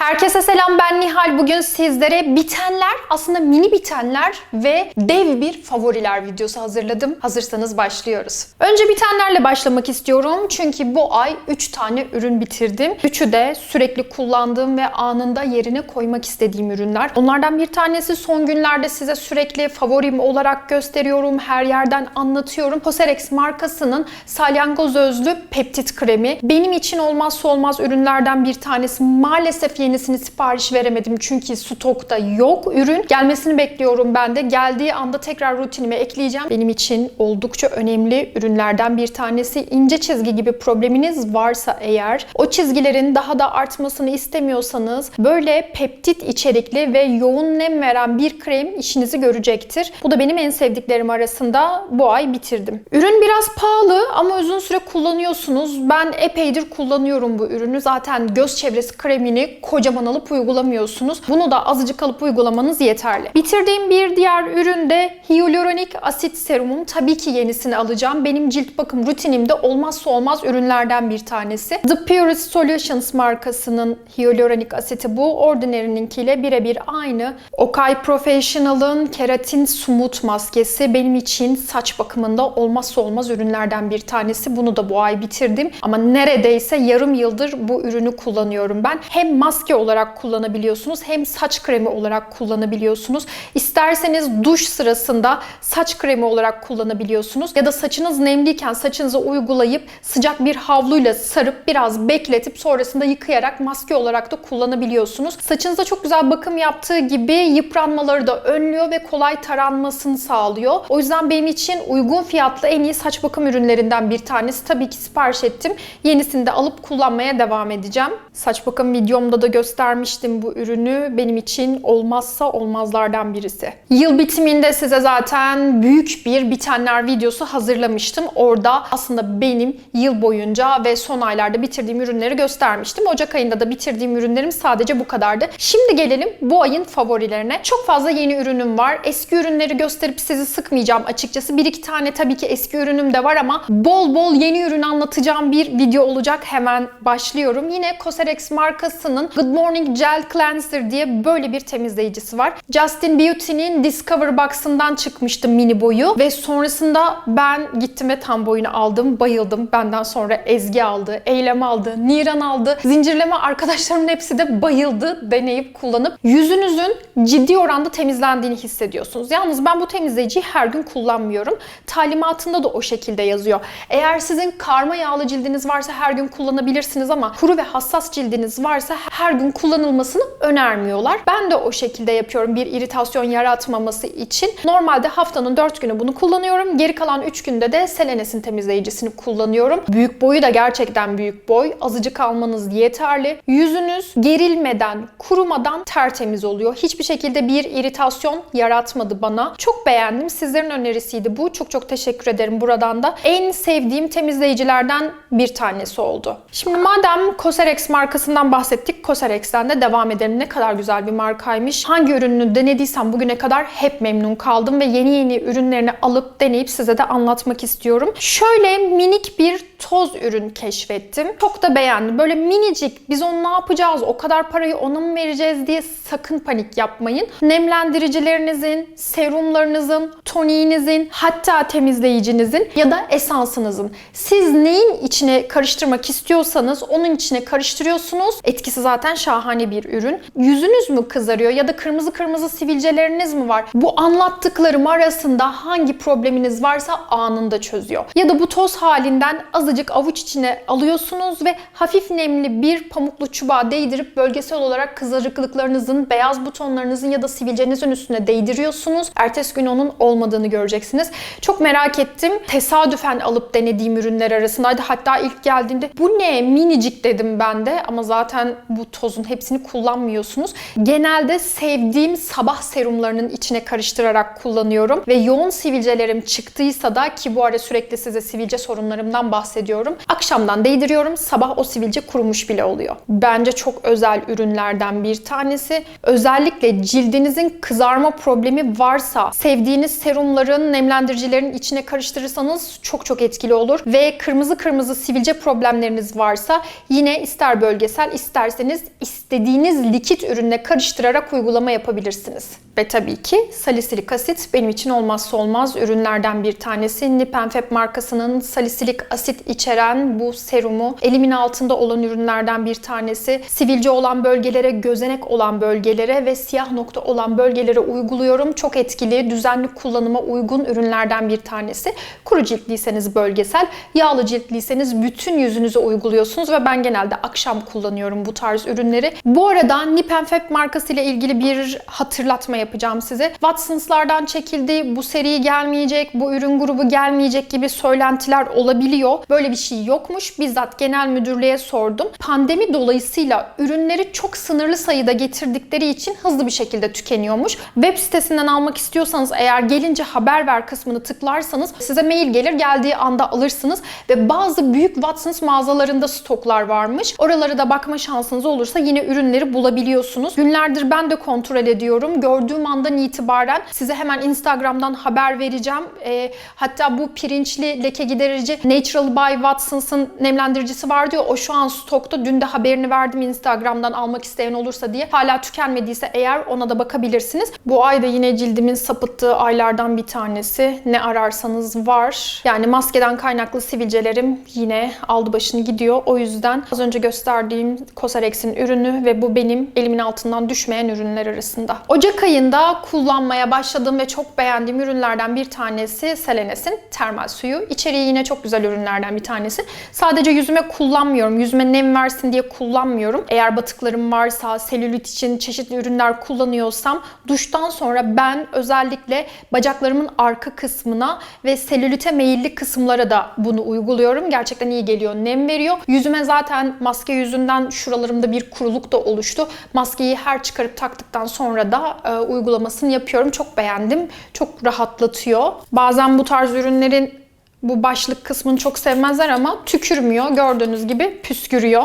Herkese selam ben Nihal. Bugün sizlere bitenler, aslında mini bitenler ve dev bir favoriler videosu hazırladım. Hazırsanız başlıyoruz. Önce bitenlerle başlamak istiyorum. Çünkü bu ay 3 tane ürün bitirdim. Üçü de sürekli kullandığım ve anında yerine koymak istediğim ürünler. Onlardan bir tanesi son günlerde size sürekli favorim olarak gösteriyorum. Her yerden anlatıyorum. Cosrx markasının salyangoz özlü peptit kremi. Benim için olmazsa olmaz ürünlerden bir tanesi. Maalesef yenisini sipariş veremedim çünkü stokta yok ürün. Gelmesini bekliyorum ben de. Geldiği anda tekrar rutinime ekleyeceğim. Benim için oldukça önemli ürünlerden bir tanesi. İnce çizgi gibi probleminiz varsa eğer o çizgilerin daha da artmasını istemiyorsanız böyle peptit içerikli ve yoğun nem veren bir krem işinizi görecektir. Bu da benim en sevdiklerim arasında bu ay bitirdim. Ürün biraz pahalı ama uzun süre kullanıyorsunuz. Ben epeydir kullanıyorum bu ürünü. Zaten göz çevresi kremini kocaman alıp uygulamıyorsunuz. Bunu da azıcık alıp uygulamanız yeterli. Bitirdiğim bir diğer ürün de hyaluronik asit serumum. Tabii ki yenisini alacağım. Benim cilt bakım rutinimde olmazsa olmaz ürünlerden bir tanesi. The Purest Solutions markasının hyaluronik asiti bu. Ordinary'ninkiyle birebir aynı. Okay Professional'ın keratin smooth maskesi benim için saç bakımında olmazsa olmaz ürünlerden bir tanesi. Bunu da bu ay bitirdim. Ama neredeyse yarım yıldır bu ürünü kullanıyorum ben. Hem maske olarak kullanabiliyorsunuz hem saç kremi olarak kullanabiliyorsunuz. İsterseniz duş sırasında saç kremi olarak kullanabiliyorsunuz. Ya da saçınız nemliyken saçınıza uygulayıp sıcak bir havluyla sarıp biraz bekletip sonrasında yıkayarak maske olarak da kullanabiliyorsunuz. Saçınıza çok güzel bakım yaptığı gibi yıpranmaları da önlüyor ve kolay taranmasını sağlıyor. O yüzden benim için uygun fiyatlı en iyi saç bakım ürünlerinden bir tanesi. Tabii ki sipariş ettim. Yenisini de alıp kullanmaya devam edeceğim. Saç bakım videomda da göstermiştim bu ürünü. Benim için olmazsa olmazlardan birisi. Yıl bitiminde size zaten büyük bir bitenler videosu hazırlamıştım. Orada aslında benim yıl boyunca ve son aylarda bitirdiğim ürünleri göstermiştim. Ocak ayında da bitirdiğim ürünlerim sadece bu kadardı. Şimdi gelelim bu ayın favorilerine. Çok fazla yeni ürünüm var. Eski ürünleri gösterip sizi sıkmayacağım açıkçası. Bir iki tane tabii ki eski ürünüm de var ama bol bol yeni ürün anlatacağım bir video olacak. Hemen başlıyorum. Yine Cosrx markasının Good Morning Gel Cleanser diye böyle bir temizleyicisi var. Justin Beauty'nin Discover Box'ından çıkmıştı mini boyu ve sonrasında ben gittim ve tam boyunu aldım. Bayıldım. Benden sonra Ezgi aldı, Eylem aldı, Niran aldı. Zincirleme arkadaşlarımın hepsi de bayıldı deneyip kullanıp yüzünüzün ciddi oranda temizlendiğini hissediyorsunuz. Yalnız ben bu temizleyiciyi her gün kullanmıyorum. Talimatında da o şekilde yazıyor. Eğer sizin karma yağlı cildiniz varsa her gün kullanabilirsiniz ama kuru ve hassas cildiniz varsa her gün kullanılmasını önermiyorlar. Ben de o şekilde yapıyorum bir iritasyon yaratmaması için. Normalde haftanın 4 günü bunu kullanıyorum. Geri kalan 3 günde de Selenes'in temizleyicisini kullanıyorum. Büyük boyu da gerçekten büyük boy. Azıcık almanız yeterli. Yüzünüz gerilmeden, kurumadan tertemiz oluyor. Hiçbir şekilde bir iritasyon yaratmadı bana. Çok beğendim. Sizlerin önerisiydi bu. Çok çok teşekkür ederim buradan da. En sevdiğim temizleyicilerden bir tanesi oldu. Şimdi madem Cosrx markasından bahsettik, Cosrx'ten de devam edelim. Ne kadar güzel bir markaymış. Hangi ürününü denediysem bugüne kadar hep memnun kaldım ve yeni yeni ürünlerini alıp deneyip size de anlatmak istiyorum. Şöyle minik bir toz ürün keşfettim. Çok da beğendim. Böyle minicik biz onu ne yapacağız? O kadar parayı ona mı vereceğiz diye sakın panik yapmayın. Nemlendiricilerinizin, serumlarınızın, toniğinizin, hatta temizleyicinizin ya da esansınızın. Siz neyin içine karıştırmak istiyorsanız onun içine karıştırıyorsunuz. Etkisi zaten şahane bir ürün. Yüzünüz mü kızarıyor ya da kırmızı kırmızı sivilceleriniz mi var? Bu anlattıklarım arasında hangi probleminiz varsa anında çözüyor. Ya da bu toz halinden azıcık avuç içine alıyorsunuz ve hafif nemli bir pamuklu çubuğa değdirip bölgesel olarak kızarıklıklarınızın, beyaz butonlarınızın ya da sivilcenizin üstüne değdiriyorsunuz. Ertesi gün onun olmadığını göreceksiniz. Çok merak ettim. Tesadüfen alıp denediğim ürünler arasındaydı. Hatta ilk geldiğinde bu ne minicik dedim ben de ama zaten bu tozun hepsini kullanmıyorsunuz. Genelde sevdiğim sabah serumlarının içine karıştırarak kullanıyorum ve yoğun sivilcelerim çıktıysa da ki bu ara sürekli size sivilce sorunlarımdan bahsediyorum bahsediyorum. Akşamdan değdiriyorum. Sabah o sivilce kurumuş bile oluyor. Bence çok özel ürünlerden bir tanesi. Özellikle cildinizin kızarma problemi varsa sevdiğiniz serumların, nemlendiricilerin içine karıştırırsanız çok çok etkili olur. Ve kırmızı kırmızı sivilce problemleriniz varsa yine ister bölgesel isterseniz istediğiniz likit ürünle karıştırarak uygulama yapabilirsiniz. Ve tabii ki salisilik asit benim için olmazsa olmaz ürünlerden bir tanesi. Nipenfep markasının salisilik asit içeren bu serumu elimin altında olan ürünlerden bir tanesi. Sivilce olan bölgelere, gözenek olan bölgelere ve siyah nokta olan bölgelere uyguluyorum. Çok etkili, düzenli kullanıma uygun ürünlerden bir tanesi. Kuru ciltliyseniz bölgesel, yağlı ciltliyseniz bütün yüzünüze uyguluyorsunuz ve ben genelde akşam kullanıyorum bu tarz ürünleri. Bu arada Nipenfep markası ile ilgili bir hatırlatma yapacağım size. Watsons'lardan çekildi, bu seri gelmeyecek, bu ürün grubu gelmeyecek gibi söylentiler olabiliyor. Böyle bir şey yokmuş. Bizzat genel müdürlüğe sordum. Pandemi dolayısıyla ürünleri çok sınırlı sayıda getirdikleri için hızlı bir şekilde tükeniyormuş. Web sitesinden almak istiyorsanız eğer gelince haber ver kısmını tıklarsanız size mail gelir geldiği anda alırsınız ve bazı büyük Watsons mağazalarında stoklar varmış. Oralara da bakma şansınız olursa yine ürünleri bulabiliyorsunuz. Günlerdir ben de kontrol ediyorum. Gördüğüm andan itibaren size hemen Instagram'dan haber vereceğim. Ee, hatta bu pirinçli leke giderici Natural by Watsons'ın nemlendiricisi vardı ya o şu an stokta. Dün de haberini verdim Instagram'dan almak isteyen olursa diye. Hala tükenmediyse eğer ona da bakabilirsiniz. Bu ay da yine cildimin sapıttığı aylardan bir tanesi. Ne ararsanız var. Yani maskeden kaynaklı sivilcelerim yine aldı başını gidiyor. O yüzden az önce gösterdiğim Cosrx'in ürünü ve bu benim elimin altından düşmeyen ürünler arasında. Ocak ayında kullanmaya başladığım ve çok beğendiğim ürünlerden bir tanesi Selenes'in termal suyu. İçeriği yine çok güzel ürünlerden bir tanesi. Sadece yüzüme kullanmıyorum. Yüzüme nem versin diye kullanmıyorum. Eğer batıklarım varsa, selülit için çeşitli ürünler kullanıyorsam duştan sonra ben özellikle bacaklarımın arka kısmına ve selülite meyilli kısımlara da bunu uyguluyorum. Gerçekten iyi geliyor. Nem veriyor. Yüzüme zaten maske yüzünden şuralarımda bir kuruluk da oluştu. Maskeyi her çıkarıp taktıktan sonra da e, uygulamasını yapıyorum. Çok beğendim. Çok rahatlatıyor. Bazen bu tarz ürünlerin bu başlık kısmını çok sevmezler ama tükürmüyor. Gördüğünüz gibi püskürüyor.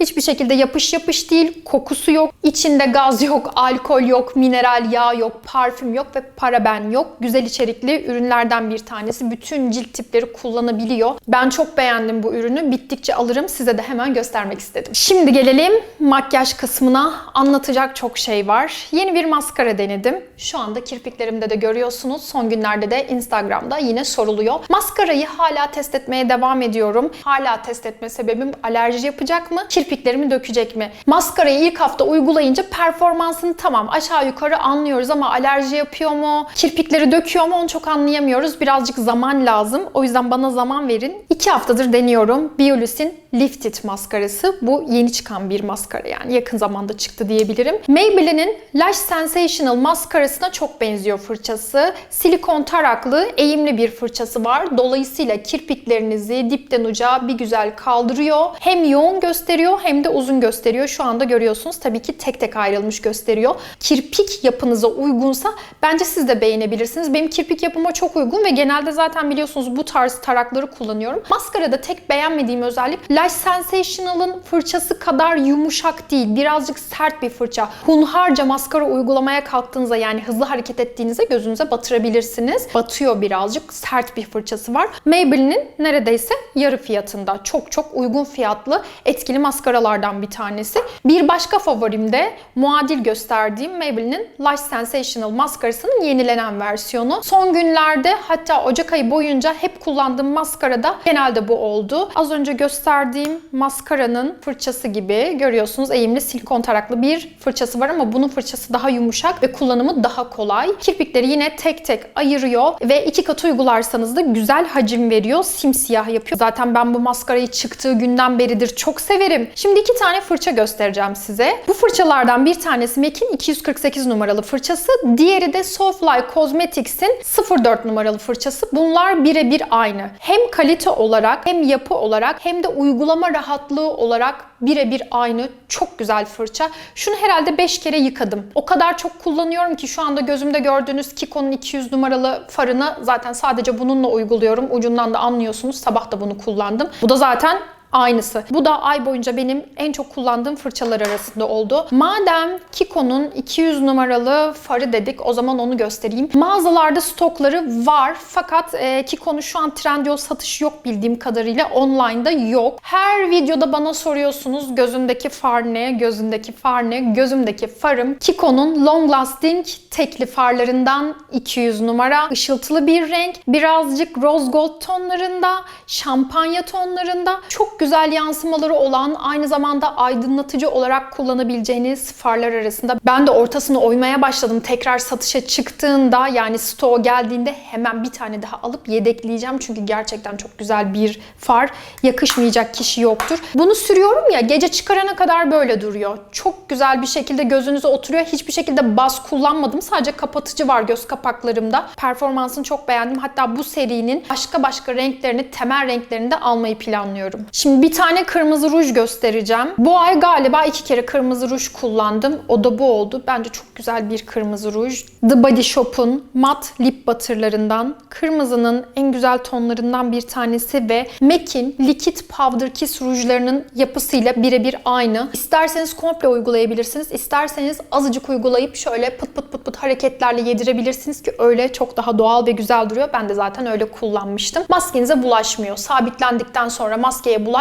Hiçbir şekilde yapış yapış değil, kokusu yok, içinde gaz yok, alkol yok, mineral yağ yok, parfüm yok ve paraben yok. Güzel içerikli ürünlerden bir tanesi. Bütün cilt tipleri kullanabiliyor. Ben çok beğendim bu ürünü. Bittikçe alırım. Size de hemen göstermek istedim. Şimdi gelelim makyaj kısmına. Anlatacak çok şey var. Yeni bir maskara denedim. Şu anda kirpiklerimde de görüyorsunuz. Son günlerde de Instagram'da yine soruluyor. Maskarayı hala test etmeye devam ediyorum. Hala test etme sebebim alerji yapacak mı? Kirpiklerimi dökecek mi? Maskarayı ilk hafta uygulayınca performansını tamam aşağı yukarı anlıyoruz ama alerji yapıyor mu? Kirpikleri döküyor mu? Onu çok anlayamıyoruz. Birazcık zaman lazım. O yüzden bana zaman verin. İki haftadır deniyorum. Biolus'in Lifted maskarası. Bu yeni çıkan bir maskara yani yakın zamanda çıktı diyebilirim. Maybelline'in Lash Sensational maskarasına çok benziyor fırçası. Silikon taraklı, eğimli bir fırçası var. Dolayısıyla kirpiklerinizi dipten uca bir güzel kaldırıyor. Hem yoğun gösteriyor hem de uzun gösteriyor. Şu anda görüyorsunuz tabii ki tek tek ayrılmış gösteriyor. Kirpik yapınıza uygunsa bence siz de beğenebilirsiniz. Benim kirpik yapıma çok uygun ve genelde zaten biliyorsunuz bu tarz tarakları kullanıyorum. Maskarada tek beğenmediğim özellik Lash Sensational'ın fırçası kadar yumuşak değil. Birazcık sert bir fırça. Hunharca maskara uygulamaya kalktığınızda yani hızlı hareket ettiğinizde gözünüze batırabilirsiniz. Batıyor birazcık. Sert bir fırçası var. Maybelline'in neredeyse yarı fiyatında. Çok çok uygun fiyatlı etkili maskaralardan bir tanesi. Bir başka favorim de muadil gösterdiğim Maybelline'in Lash Sensational maskarasının yenilenen versiyonu. Son günlerde hatta Ocak ayı boyunca hep kullandığım maskarada genelde bu oldu. Az önce gösterdiğim maskaranın fırçası gibi görüyorsunuz eğimli silikon taraklı bir fırçası var ama bunun fırçası daha yumuşak ve kullanımı daha kolay. Kirpikleri yine tek tek ayırıyor ve iki kat uygularsanız da güzel hacim veriyor. Simsiyah yapıyor. Zaten ben bu maskarayı çıktığı günden beridir çok severim. Şimdi iki tane fırça göstereceğim size. Bu fırçalardan bir tanesi MAC'in 248 numaralı fırçası. Diğeri de Soulfly Cosmetics'in 04 numaralı fırçası. Bunlar birebir aynı. Hem kalite olarak hem yapı olarak hem de uygulama rahatlığı olarak birebir aynı. Çok güzel fırça. Şunu herhalde 5 kere yıkadım. O kadar çok kullanıyorum ki şu anda gözümde gördüğünüz Kiko'nun 200 numaralı farını zaten sadece bununla uyguluyorum. Ucundan da anlıyorsunuz. Sabah da bunu kullandım. Bu da zaten Aynısı. Bu da ay boyunca benim en çok kullandığım fırçalar arasında oldu. Madem Kiko'nun 200 numaralı farı dedik o zaman onu göstereyim. Mağazalarda stokları var fakat e, Kiko'nun şu an Trendyol satış yok bildiğim kadarıyla online'da yok. Her videoda bana soruyorsunuz gözündeki far ne, gözündeki far ne, gözümdeki farım Kiko'nun Long Lasting tekli farlarından 200 numara. Işıltılı bir renk. Birazcık rose gold tonlarında, şampanya tonlarında. Çok güzel yansımaları olan, aynı zamanda aydınlatıcı olarak kullanabileceğiniz farlar arasında. Ben de ortasını oymaya başladım. Tekrar satışa çıktığında yani stoğa geldiğinde hemen bir tane daha alıp yedekleyeceğim. Çünkü gerçekten çok güzel bir far. Yakışmayacak kişi yoktur. Bunu sürüyorum ya gece çıkarana kadar böyle duruyor. Çok güzel bir şekilde gözünüze oturuyor. Hiçbir şekilde baz kullanmadım. Sadece kapatıcı var göz kapaklarımda. Performansını çok beğendim. Hatta bu serinin başka başka renklerini, temel renklerini de almayı planlıyorum. Şimdi bir tane kırmızı ruj göstereceğim. Bu ay galiba iki kere kırmızı ruj kullandım. O da bu oldu. Bence çok güzel bir kırmızı ruj. The Body Shop'un mat lip butterlarından. Kırmızının en güzel tonlarından bir tanesi ve MAC'in Liquid Powder Kiss rujlarının yapısıyla birebir aynı. İsterseniz komple uygulayabilirsiniz. İsterseniz azıcık uygulayıp şöyle pıt pıt pıt pıt hareketlerle yedirebilirsiniz ki öyle çok daha doğal ve güzel duruyor. Ben de zaten öyle kullanmıştım. Maskenize bulaşmıyor. Sabitlendikten sonra maskeye bulaşmıyor.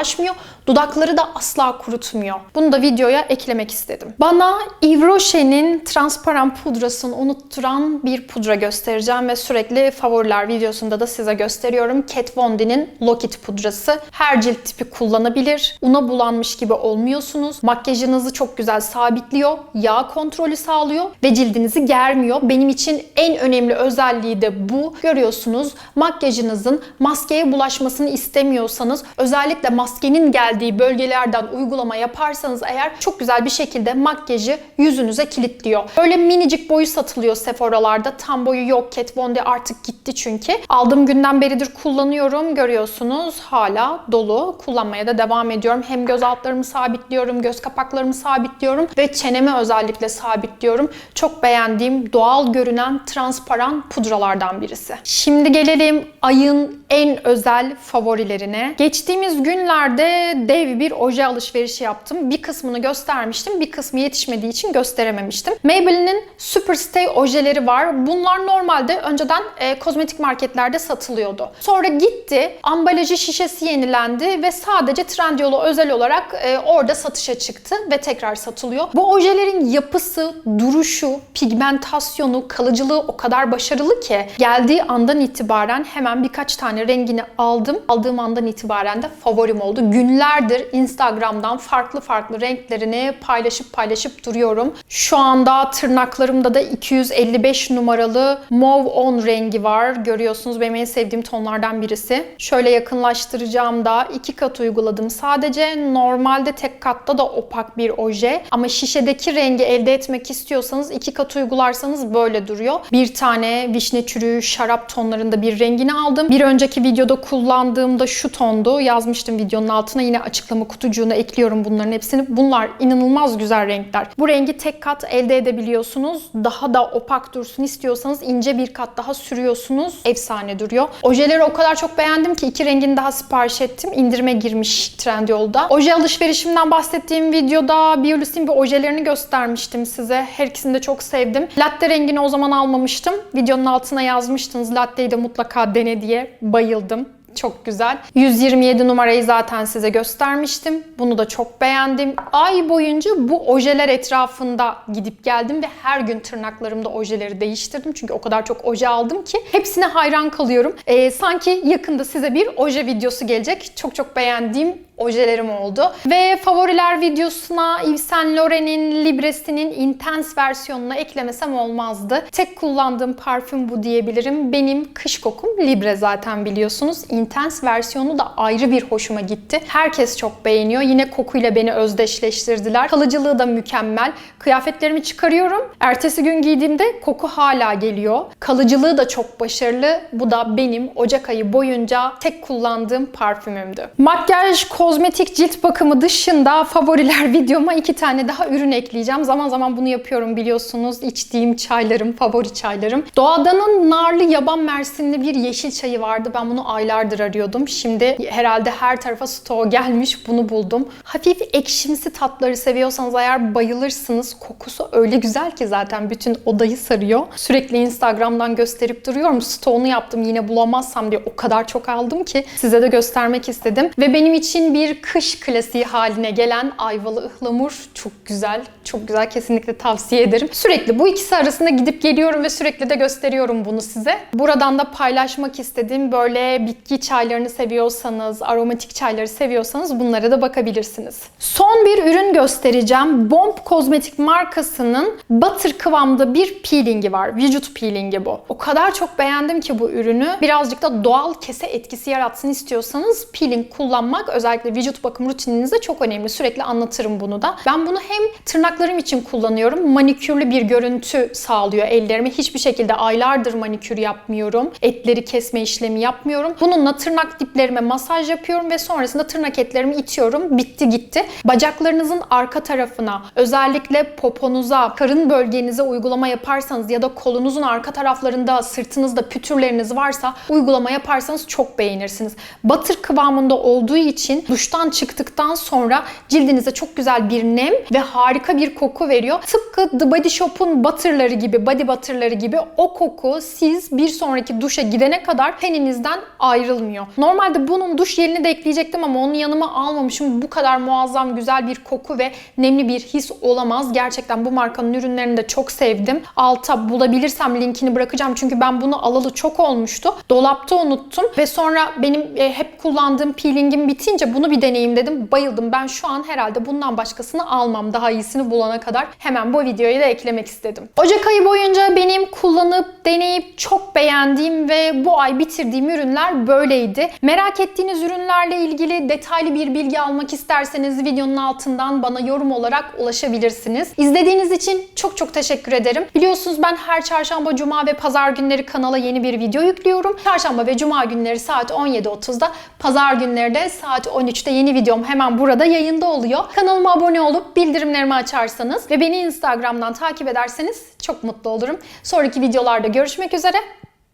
Dudakları da asla kurutmuyor. Bunu da videoya eklemek istedim. Bana Yves Rocher'in transparan pudrasını unutturan bir pudra göstereceğim ve sürekli favoriler videosunda da size gösteriyorum. Kat Von D'nin Lock-It pudrası. Her cilt tipi kullanabilir. Una bulanmış gibi olmuyorsunuz. Makyajınızı çok güzel sabitliyor. Yağ kontrolü sağlıyor ve cildinizi germiyor. Benim için en önemli özelliği de bu. Görüyorsunuz makyajınızın maskeye bulaşmasını istemiyorsanız özellikle maskenin geldiği bölgelerden uygulama yaparsanız eğer çok güzel bir şekilde makyajı yüzünüze kilitliyor. Böyle minicik boyu satılıyor Sephora'larda. Tam boyu yok. Kat Von D artık gitti çünkü. Aldığım günden beridir kullanıyorum. Görüyorsunuz hala dolu. Kullanmaya da devam ediyorum. Hem göz altlarımı sabitliyorum, göz kapaklarımı sabitliyorum ve çenemi özellikle sabitliyorum. Çok beğendiğim doğal görünen transparan pudralardan birisi. Şimdi gelelim ayın en özel favorilerine. Geçtiğimiz günlerde dev bir oje alışverişi yaptım. Bir kısmını göstermiştim, bir kısmı yetişmediği için gösterememiştim. Maybelline'in Superstay ojeleri var. Bunlar normalde önceden e, kozmetik marketlerde satılıyordu. Sonra gitti, ambalajı şişesi yenilendi ve sadece Trendyol'a özel olarak e, orada satışa çıktı ve tekrar satılıyor. Bu ojelerin yapısı, duruşu, pigmentasyonu, kalıcılığı o kadar başarılı ki geldiği andan itibaren hemen birkaç tane rengini aldım. Aldığım andan itibaren de favorim oldu. Günlerdir Instagram'dan farklı farklı renklerini paylaşıp paylaşıp duruyorum. Şu anda tırnaklarımda da 255 numaralı Mauve On rengi var. Görüyorsunuz benim en sevdiğim tonlardan birisi. Şöyle yakınlaştıracağım da iki kat uyguladım. Sadece normalde tek katta da opak bir oje. Ama şişedeki rengi elde etmek istiyorsanız iki kat uygularsanız böyle duruyor. Bir tane vişne çürüğü şarap tonlarında bir rengini aldım. Bir önceki videoda kullandığımda şu tondu. Yazmıştım videonun altına yine açıklama kutucuğuna ekliyorum bunların hepsini. Bunlar inanılmaz güzel renkler. Bu rengi tek kat elde edebiliyorsunuz. Daha da opak dursun istiyorsanız ince bir kat daha sürüyorsunuz. Efsane duruyor. Ojeleri o kadar çok beğendim ki iki rengini daha sipariş ettim. İndirime girmiş Trendyol'da. Oje alışverişimden bahsettiğim videoda Biolis'in bir ojelerini göstermiştim size. Her ikisini de çok sevdim. Latte rengini o zaman almamıştım. Videonun altına yazmıştınız. Latte'yi de mutlaka dene diye. Bayıldım. Çok güzel. 127 numarayı zaten size göstermiştim. Bunu da çok beğendim. Ay boyunca bu ojeler etrafında gidip geldim ve her gün tırnaklarımda ojeleri değiştirdim. Çünkü o kadar çok oje aldım ki hepsine hayran kalıyorum. Ee, sanki yakında size bir oje videosu gelecek. Çok çok beğendiğim ojelerim oldu. Ve favoriler videosuna Yves Saint Laurent'in Libres'inin Intense versiyonunu eklemesem olmazdı. Tek kullandığım parfüm bu diyebilirim. Benim kış kokum Libre zaten biliyorsunuz. İntense versiyonu da ayrı bir hoşuma gitti. Herkes çok beğeniyor. Yine kokuyla beni özdeşleştirdiler. Kalıcılığı da mükemmel. Kıyafetlerimi çıkarıyorum. Ertesi gün giydiğimde koku hala geliyor. Kalıcılığı da çok başarılı. Bu da benim Ocak ayı boyunca tek kullandığım parfümümdü. Makyaj, kozmetik, cilt bakımı dışında favoriler videoma iki tane daha ürün ekleyeceğim. Zaman zaman bunu yapıyorum biliyorsunuz. İçtiğim çaylarım, favori çaylarım. Doğadanın narlı yaban mersinli bir yeşil çayı vardı. Ben bunu aylardır arıyordum. Şimdi herhalde her tarafa stoğu gelmiş. Bunu buldum. Hafif ekşimsi tatları seviyorsanız eğer bayılırsınız. Kokusu öyle güzel ki zaten bütün odayı sarıyor. Sürekli Instagram'dan gösterip duruyorum. Stoğunu yaptım yine bulamazsam diye o kadar çok aldım ki size de göstermek istedim. Ve benim için bir kış klasiği haline gelen ayvalı ıhlamur çok güzel. Çok güzel kesinlikle tavsiye ederim. Sürekli bu ikisi arasında gidip geliyorum ve sürekli de gösteriyorum bunu size. Buradan da paylaşmak istediğim böyle bitki çaylarını seviyorsanız, aromatik çayları seviyorsanız bunlara da bakabilirsiniz. Son bir ürün göstereceğim. Bomb Kozmetik markasının butter kıvamda bir peelingi var. Vücut peelingi bu. O kadar çok beğendim ki bu ürünü. Birazcık da doğal kese etkisi yaratsın istiyorsanız peeling kullanmak özellikle vücut bakım rutininizde çok önemli. Sürekli anlatırım bunu da. Ben bunu hem tırnaklarım için kullanıyorum. Manikürlü bir görüntü sağlıyor ellerime. Hiçbir şekilde aylardır manikür yapmıyorum. Etleri kesme işlemi yapmıyorum. Bununla tırnak diplerime masaj yapıyorum ve sonrasında tırnak etlerimi itiyorum. Bitti gitti. Bacaklarınızın arka tarafına, özellikle poponuza, karın bölgenize uygulama yaparsanız ya da kolunuzun arka taraflarında, sırtınızda pütürleriniz varsa uygulama yaparsanız çok beğenirsiniz. Batır kıvamında olduğu için duştan çıktıktan sonra cildinize çok güzel bir nem ve harika bir koku veriyor. Tıpkı The Body Shop'un butterları gibi, body butterları gibi o koku siz bir sonraki duşa gidene kadar teninizden ayrılmıyor. Normalde bunun duş jelini de ekleyecektim ama onu yanıma almamışım. Bu kadar muazzam güzel bir koku ve nemli bir his olamaz. Gerçekten bu markanın ürünlerini de çok sevdim. Alta bulabilirsem linkini bırakacağım çünkü ben bunu alalı çok olmuştu. Dolapta unuttum ve sonra benim e, hep kullandığım peelingim bitince bunu bir deneyeyim dedim. Bayıldım. Ben şu an herhalde bundan başkasını almam. Daha iyisini bulana kadar hemen bu videoyu da eklemek istedim. Ocak ayı boyunca benim kullanıp, deneyip çok beğendiğim ve bu ay bitirdiğim ürünler böyleydi. Merak ettiğiniz ürünlerle ilgili detaylı bir bilgi almak isterseniz videonun altından bana yorum olarak ulaşabilirsiniz. İzlediğiniz için çok çok teşekkür ederim. Biliyorsunuz ben her çarşamba, cuma ve pazar günleri kanala yeni bir video yüklüyorum. Çarşamba ve cuma günleri saat 17.30'da, pazar günleri de saat 13'te yeni videom hemen burada yayında oluyor. Kanalıma abone olup bildirimlerimi açarsanız ve beni Instagram'dan takip ederseniz çok mutlu olurum. Sonraki videolarda görüşmek üzere.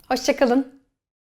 Hoşçakalın.